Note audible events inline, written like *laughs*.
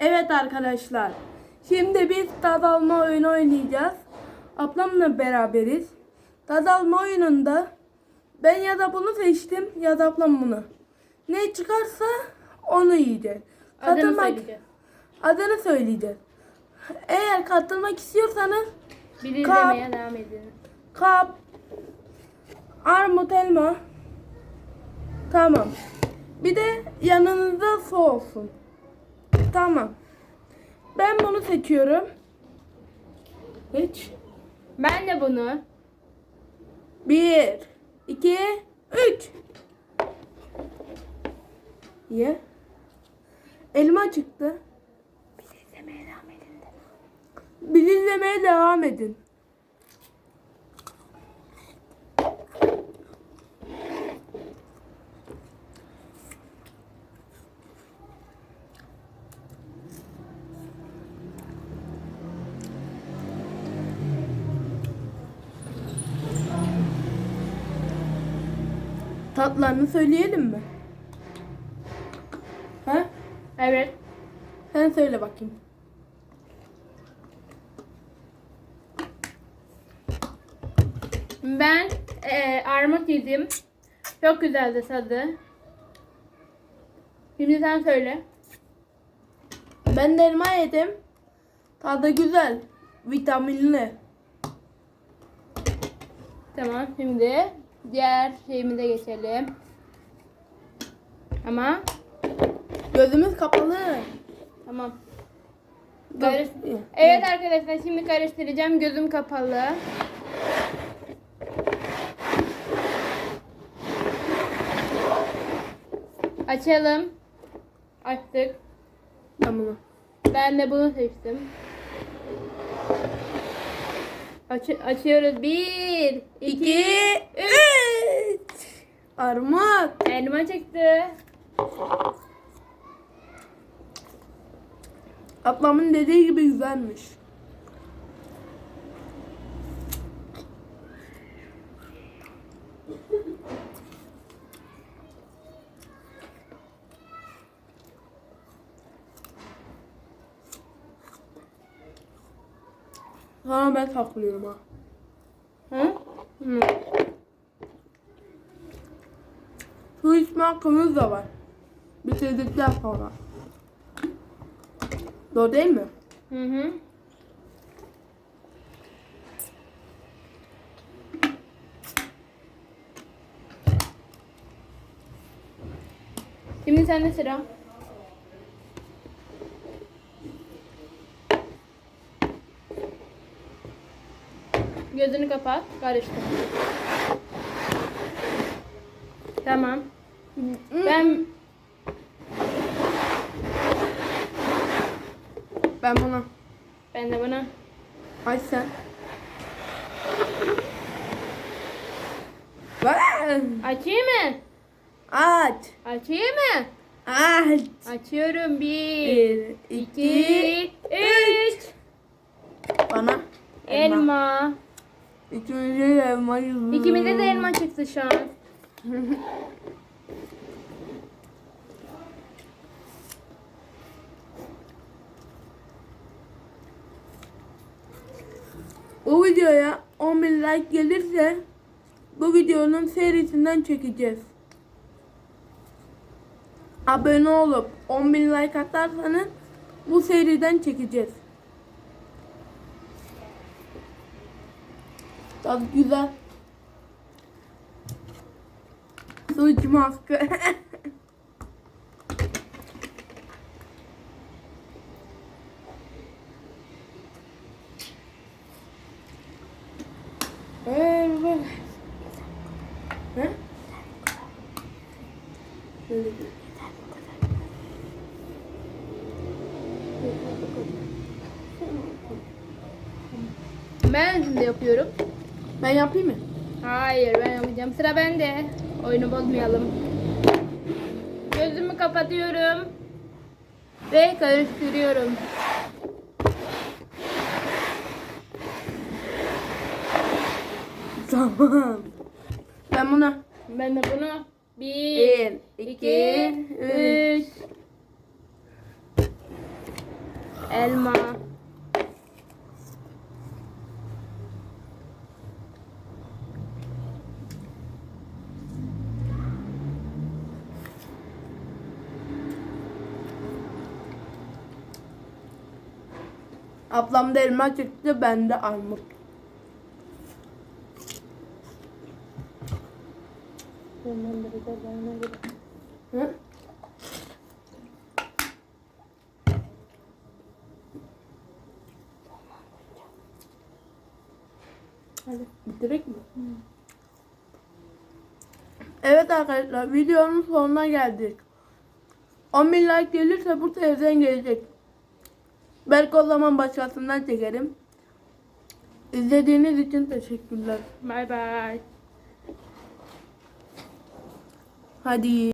Evet arkadaşlar. Şimdi biz tad alma oyunu oynayacağız. Ablamla beraberiz. Tad alma oyununda ben ya da bunu seçtim ya da ablam bunu. Ne çıkarsa onu yiyeceğiz. Adını Katılmak- söyleyeceğiz. Adını söyleyeceğiz. Eğer katılmak istiyorsanız Bir Kap. izlemeye devam edin. kap, armut, elma. Tamam. Bir de yanınızda su olsun. Tamam. Ben bunu seçiyorum. Hiç. Ben de bunu. Bir, iki, üç. Ye. Elma çıktı. Biz izlemeye devam edin. Biz izlemeye devam edin. Tatlarını söyleyelim mi? Ha? Evet. Sen söyle bakayım. Ben eee armut yedim. Çok güzeldi tadı. Şimdi sen söyle. Ben de elma yedim. Tadı güzel. Vitaminli. Tamam şimdi diğer şeyimize geçelim. Ama Gözümüz kapalı. tamam. Karış- Evet arkadaşlar şimdi karıştıracağım. Gözüm kapalı. Açalım. Açtık. Tamam. Ben de bunu seçtim. Aç açıyoruz. Bir, iki, İki, üç. Armut. elma çıktı. Ablamın dediği gibi güzelmiş. Ha ben saklıyorum ha. Hı? Hı. Su içme hakkımız da var. Bitirdikten sonra. Doğru değil mi? Hı hı. Şimdi sende sıra. Gözünü kapat. Karıştır. Tamam. Ben Ben buna. ben de bunu Aç sen. Açayım mı? Aç. Açayım mı? Aç. Açıyorum. Bir, Bir, iki, iki, üç. Bana. Elma. İkimize de elma. İkimize de elma çıktı şu an. *laughs* Bu videoya 10 bin like gelirse bu videonun serisinden çekeceğiz. Abone olup 10 bin like atarsanız bu seriden çekeceğiz. Tadı güzel. İçme hakkı. *laughs* Bir- Ben şimdi yapıyorum. Ben yapayım mı? Hayır ben yapacağım. Sıra bende. Oyunu bozmayalım. Gözümü kapatıyorum. Ve karıştırıyorum. Tamam. Ben buna Ben de bunu bir, bir, iki, iki, üç. elma. Ablamda elma çıktı, bende armut. Hı? Hadi. Bitirek mi? Evet arkadaşlar videonun sonuna geldik. 10 bin like gelirse bu evden gelecek. Belki o zaman başkasından çekerim. İzlediğiniz için teşekkürler. Bye bye. Hadi.